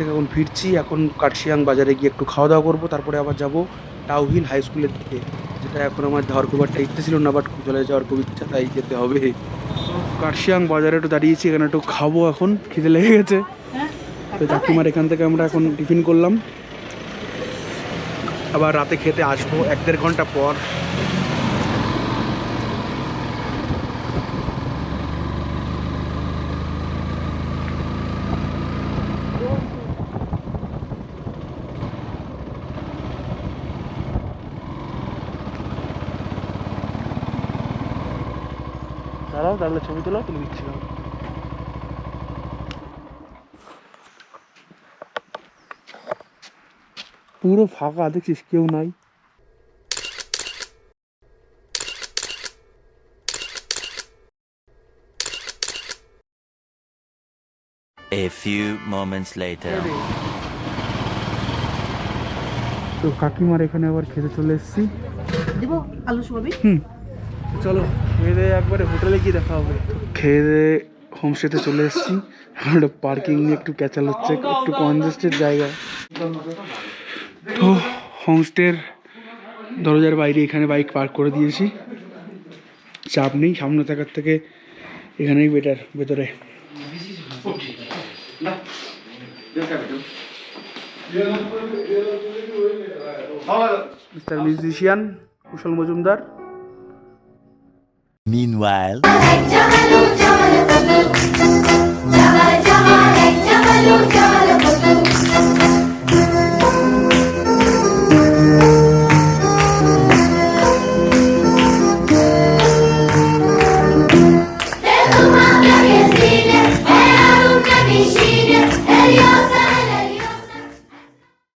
এখন ফিরছি এখন কাটশিয়াং বাজারে গিয়ে একটু খাওয়া দাওয়া করব তারপরে আবার যাব টাউহিল হাই স্কুলের দিকে যেটা এখন আমার যাওয়ার খুব একটা ইচ্ছে ছিল না বাট চলে যাওয়ার খুব ইচ্ছা তাই যেতে হবে। কাটশিয়াং বাজারে একটু দাঁড়িয়েছি এখানে একটু খাব এখন খিদে লেগে গেছে। তো কাকিমার এখান থেকে আমরা এখন টিফিন করলাম। আবার রাতে খেতে আসব এক দেড় ঘণ্টা পর। দাঁড়াও তাহলে ছবি তোলা তুলে দিচ্ছিলাম পুরো ফাঁকা দেখছিস কেউ নাই। A few moments later. তো কাকিমার এখানে আবার খেতে চলে এসেছি। দিব? আলু সোয়াবিন হুম। চলো। খেয়ে একবারে হোটেলে গিয়ে দেখা হবে। খেয়ে দিয়ে হোমস্টেতে চলে এসেছি। এখন পার্কিং নিয়ে একটু ক্যাচাল হচ্ছে, একটু কনজেস্টেড জায়গা। তো হোমস্টের দরজার বাইরে এখানে বাইক পার্ক করে দিয়েছি। চাপ নেই, সামনে থাকার থেকে এখানেই বেটার ভেতরে। মিউজিশিয়ান, কুশল মজুমদার। Meanwhile,